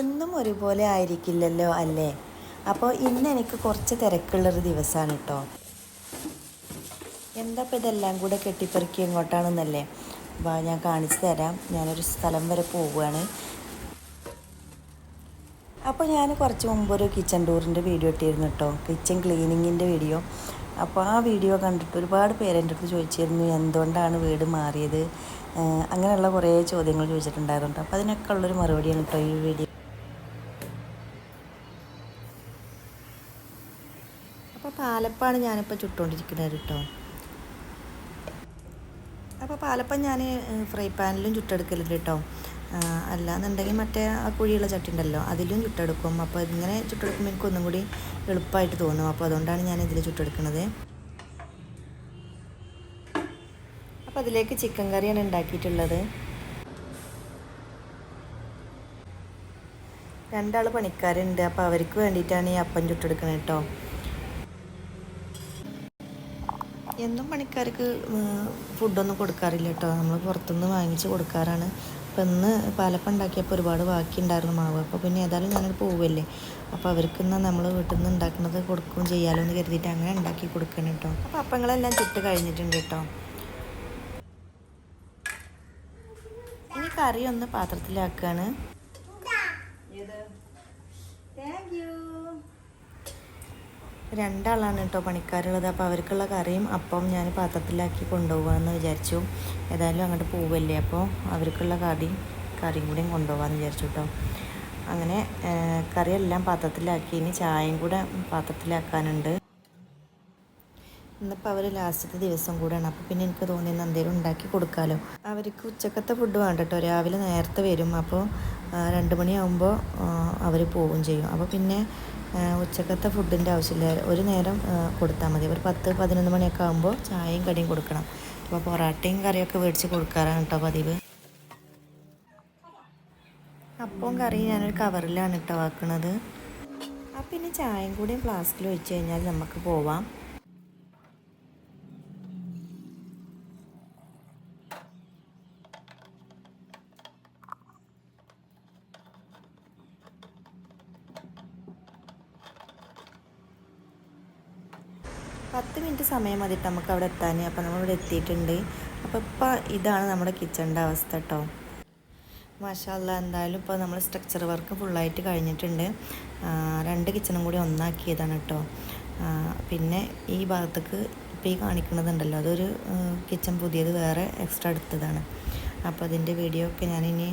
എന്നും ഒരുപോലെ ആയിരിക്കില്ലല്ലോ അല്ലേ? അപ്പോൾ ഇന്ന് എനിക്ക് കുറച്ച് തിരക്കുള്ളൊരു ദിവസമാണ് കേട്ടോ എന്താ ഇപ്പോൾ ഇതെല്ലാം കൂടെ കെട്ടിപ്പെറുക്കി എങ്ങോട്ടാണെന്നല്ലേ അപ്പോൾ ഞാൻ കാണിച്ചു തരാം. ഞാനൊരു സ്ഥലം വരെ പോവുകയാണ്. അപ്പോൾ ഞാൻ കുറച്ച് മുമ്പ് ഒരു കിച്ചൺ ടൂറിന്റെ വീഡിയോ ഇട്ടിരുന്നു കേട്ടോ കിച്ചൺ ക്ലീനിങ്ങിന്റെ വീഡിയോ അപ്പോൾ ആ വീഡിയോ കണ്ടിട്ട് ഒരുപാട് പേര് എന്റെ അടുത്ത് ചോദിച്ചിരുന്നു എന്തുകൊണ്ടാണ് വീട് മാറിയത്? അങ്ങനെയുള്ള കുറേ ചോദ്യങ്ങൾ ചോദിച്ചിട്ടുണ്ടായിരുന്നു കേട്ടോ അപ്പോൾ അതിനൊക്കെ ഉള്ളൊരു മറുപടിയാണ് കേട്ടോ ഈ വീഡിയോ അപ്പോൾ പാലപ്പാണ് ഞാനിപ്പോൾ ചുട്ടുകൊണ്ടിരിക്കുന്നത് കേട്ടോ അപ്പോൾ പാലപ്പം ഞാൻ ഫ്രൈ പാനിലും ചുട്ടെടുക്കലുണ്ട് കേട്ടോ അല്ലാന്നുണ്ടെങ്കിൽ മറ്റേ ആ കുഴിയുള്ള ചട്ടി ഉണ്ടല്ലോ അതിലും ചുട്ടെടുക്കും. അപ്പോൾ ഇങ്ങനെ ചുട്ടെടുക്കുമ്പോൾ എനിക്ക് ഒന്നും കൂടി എളുപ്പമായിട്ട് തോന്നും. അപ്പോൾ അതുകൊണ്ടാണ് ഞാൻ ഇതിൽ ചുട്ടെടുക്കുന്നത് അപ്പോൾ അതിലേക്ക് ചിക്കൻ കറിയാണ് ഉണ്ടാക്കിയിട്ടുള്ളത്. രണ്ടാൾ പണിക്കാരുണ്ട്. അപ്പോൾ അവർക്ക് വേണ്ടിയിട്ടാണ് ഈ അപ്പം ചുട്ടെടുക്കുന്നത് കേട്ടോ എന്നും പണിക്കാർക്ക് ഫുഡൊന്നും കൊടുക്കാറില്ല കേട്ടോ. നമ്മൾ പുറത്തുനിന്ന് വാങ്ങിച്ച് കൊടുക്കാറാണ്. അപ്പം ഇന്ന് പാലപ്പം ഉണ്ടാക്കിയപ്പോൾ ഒരുപാട് ബാക്കി ഉണ്ടായിരുന്നു മാവ്. അപ്പോൾ പിന്നെ ഏതായാലും ഞാനൊരു പോവല്ലേ. അപ്പോൾ അവർക്ക് ഇന്ന് നമ്മൾ വീട്ടിൽ നിന്ന് ഉണ്ടാക്കുന്നത് കൊടുക്കുകയും ചെയ്യാലോ എന്ന് കരുതിയിട്ട് അങ്ങനെ ഉണ്ടാക്കി കൊടുക്കണം കേട്ടോ. അപ്പോൾ അപ്പങ്ങളെല്ലാം ചുട്ട് കഴിഞ്ഞിട്ടുണ്ട് കേട്ടോ. ഇനി കറി ഒന്ന് പാത്രത്തിലാക്കുകയാണ് രണ്ടാളാണ് കേട്ടോ പണിക്കാരുള്ളത്. അപ്പോൾ അവർക്കുള്ള കറിയും അപ്പം ഞാൻ പാത്രത്തിലാക്കി കൊണ്ടുപോകാമെന്ന് വിചാരിച്ചു. ഏതായാലും അങ്ങോട്ട് പോവല്ലേ? അപ്പോൾ അവർക്കുള്ള കറി കറിയും കൂടിയും കൊണ്ടുപോകാമെന്ന് വിചാരിച്ചു കേട്ടോ. അങ്ങനെ കറിയെല്ലാം പാത്രത്തിലാക്കി. ഇനി ചായയും കൂടെ പാത്രത്തിലാക്കാനുണ്ട്. ഇന്നിപ്പോൾ അവർ ലാസ്റ്റത്തെ ദിവസം കൂടെയാണ്. അപ്പോൾ പിന്നെ എനിക്ക് തോന്നിയത് എന്തെങ്കിലും ഉണ്ടാക്കി കൊടുക്കാമല്ലോ അവർക്ക് ഉച്ചക്കത്തെ ഫുഡ് വേണ്ട കേട്ടോ. രാവിലെ നേരത്തെ വരും. അപ്പോൾ രണ്ട് മണിയാകുമ്പോൾ അവർ പോവുകയും ചെയ്യും. അപ്പോൾ പിന്നെ ഉച്ചക്കത്തെ ഫുഡിന്റെ ആവശ്യമില്ല. ഒരു നേരം കൊടുത്താൽ മതി. ഒരു പത്ത് പതിനൊന്ന് മണിയൊക്കെ ആകുമ്പോൾ ചായയും കടിയും കൊടുക്കണം. അപ്പോൾ പൊറാട്ടയും കറിയൊക്കെ മേടിച്ച് കൊടുക്കാറാണ് കേട്ടോ പതിവ്. അപ്പവും കറിയും ഞാനൊരു കവറിലാണ് കേട്ടോ ആക്കുന്നത് അപ്പം ഇനി ചായയും കൂടിയും ഫ്ലാസ്കിൽ വെച്ച് കഴിഞ്ഞാൽ നമുക്ക് പോവാം. പത്ത് മിനിറ്റ് സമയം മതിട്ട് നമുക്ക് അവിടെ എത്താൻ അപ്പോൾ നമ്മളിവിടെ എത്തിയിട്ടുണ്ട്. അപ്പോൾ ഇപ്പോൾ ഇതാണ് നമ്മുടെ കിച്ചണിന്റെ അവസ്ഥ കേട്ടോ മാഷാല്ല എന്തായാലും ഇപ്പോൾ നമ്മൾ സ്ട്രക്ചർ വർക്ക് ഫുള്ളായിട്ട് കഴിഞ്ഞിട്ടുണ്ട്. രണ്ട് കിച്ചണും കൂടി ഒന്നാക്കിയതാണ് കേട്ടോ പിന്നെ ഈ ഭാഗത്തേക്ക് ഇപ്പോൾ ഈ കാണിക്കുന്നതുണ്ടല്ലോ അതൊരു കിച്ചൺ പുതിയത് വേറെ എക്സ്ട്രാ എടുത്തതാണ്. അപ്പോൾ അതിന്റെ വീഡിയോ ഒക്കെ ഞാനിനി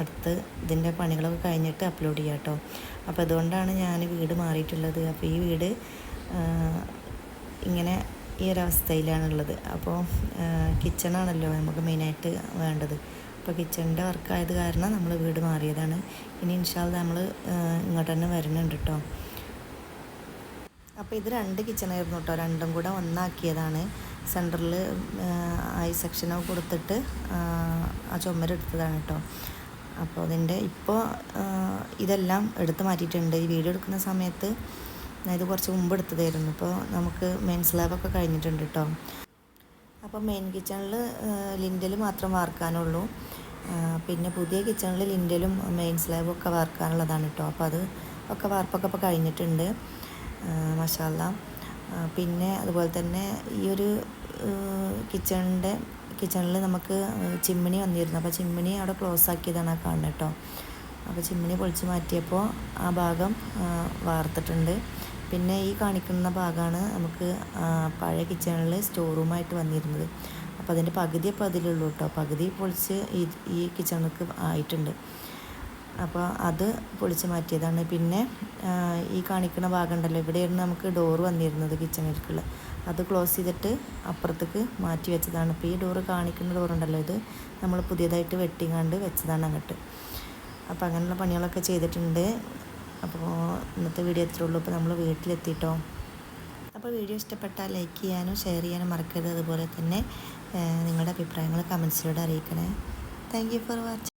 അടുത്ത് ഇതിന്റെ പണികളൊക്കെ കഴിഞ്ഞിട്ട് അപ്ലോഡ് ചെയ്യാം കേട്ടോ അപ്പോൾ അതുകൊണ്ടാണ് ഞാൻ വീട് മാറിയിട്ടുള്ളത്. അപ്പോൾ ഈ വീട് ഇങ്ങനെ ഈ ഒരവസ്ഥയിലാണുള്ളത് അപ്പോൾ കിച്ചണാണല്ലോ നമുക്ക് മെയിനായിട്ട് വേണ്ടത്. അപ്പോൾ കിച്ചണിന്റെ വർക്കായത് കാരണം നമ്മൾ വീട് മാറിയതാണ്. ഇനി ഇൻഷാല്ല നമ്മൾ ഇങ്ങോട്ട് തന്നെ വരുന്നുണ്ട് കേട്ടോ അപ്പോൾ ഇത് രണ്ട് കിച്ചണായിരുന്നു കേട്ടോ രണ്ടും കൂടെ ഒന്നാക്കിയതാണ്. സെന്ററിൽ ഐ സെക്ഷനോ കൊടുത്തിട്ട് ആ, ചുമരെടുത്തതാണ് കേട്ടോ അപ്പോൾ അതിന്റെ ഇപ്പോൾ ഇതെല്ലാം എടുത്ത് മാറ്റിയിട്ടുണ്ട്. ഈ വീഡിയോ എടുക്കുന്ന സമയത്ത് ഇത് കുറച്ച് മുമ്പ് എടുത്തതായിരുന്നു. ഇപ്പോൾ നമുക്ക് മെയിൻ സ്ലാബൊക്കെ കഴിഞ്ഞിട്ടുണ്ട് കേട്ടോ അപ്പോൾ മെയിൻ കിച്ചണിൽ ലിൻഡൽ മാത്രം വാർക്കാനുള്ളൂ. പിന്നെ പുതിയ കിച്ചണിൽ ലിൻഡലും മെയിൻ സ്ലാബും ഒക്കെ വാർക്കാനുള്ളതാണ് കേട്ടോ അപ്പോൾ അത് ഒക്കെ വാർപ്പൊക്കെ ഇപ്പോൾ കഴിഞ്ഞിട്ടുണ്ട്. മഷാല പിന്നെ അതുപോലെ തന്നെ ഈ ഒരു കിച്ചണിന്റെ കിച്ചണിൽ നമുക്ക് ചിമ്മിണി വന്നിരുന്നു. അപ്പോൾ ചിമ്മിണി അവിടെ ക്ലോസ് ആക്കിയതാണ് ആ കാണുന്നത് കേട്ടോ അപ്പോൾ ചിമ്മിണി പൊളിച്ച് മാറ്റിയപ്പോൾ ആ ഭാഗം വാർത്തിട്ടുണ്ട്. പിന്നെ ഈ കാണിക്കുന്ന ഭാഗമാണ് നമുക്ക് പഴയ കിച്ചണിൽ സ്റ്റോർ റൂമായിട്ട് വന്നിരുന്നത്. അപ്പോൾ അതിന്റെ പകുതി അപ്പോൾ അതിലുള്ളൂ കേട്ടോ പകുതി പൊളിച്ച് ഈ ഈ കിച്ചണിക്ക് ആയിട്ടുണ്ട്. അപ്പോൾ അത് പൊളിച്ച് മാറ്റിയതാണ്. പിന്നെ ഈ കാണിക്കുന്ന ഭാഗം ഉണ്ടല്ലോ ഇവിടെയായിരുന്നു നമുക്ക് ഡോറ് വന്നിരുന്നത് കിച്ചണിലേക്കുള്ള. അത് ക്ലോസ് ചെയ്തിട്ട് അപ്പുറത്തേക്ക് മാറ്റി വെച്ചതാണ്. ഇപ്പോൾ ഈ ഡോറ് കാണിക്കുന്ന ഡോറുണ്ടല്ലോ ഇത് നമ്മൾ പുതിയതായിട്ട് വെട്ടിങ്ങാണ്ട് വെച്ചതാണ് അങ്ങോട്ട്. അപ്പോൾ അങ്ങനെയുള്ള പണികളൊക്കെ ചെയ്തിട്ടുണ്ട്. അപ്പോൾ ഇന്നത്തെ വീഡിയോ എത്രയേ ഉള്ളൂ. അപ്പോൾ നമ്മൾ വീട്ടിലെത്തിയിട്ടോ അപ്പോൾ വീഡിയോ ഇഷ്ടപ്പെട്ടാൽ ലൈക്ക് ചെയ്യാനും ഷെയർ ചെയ്യാനും മറക്കരുത്. അതുപോലെ തന്നെ നിങ്ങളുടെ അഭിപ്രായങ്ങൾ കമൻസിലൂടെ അറിയിക്കണേ. Thank you for watching.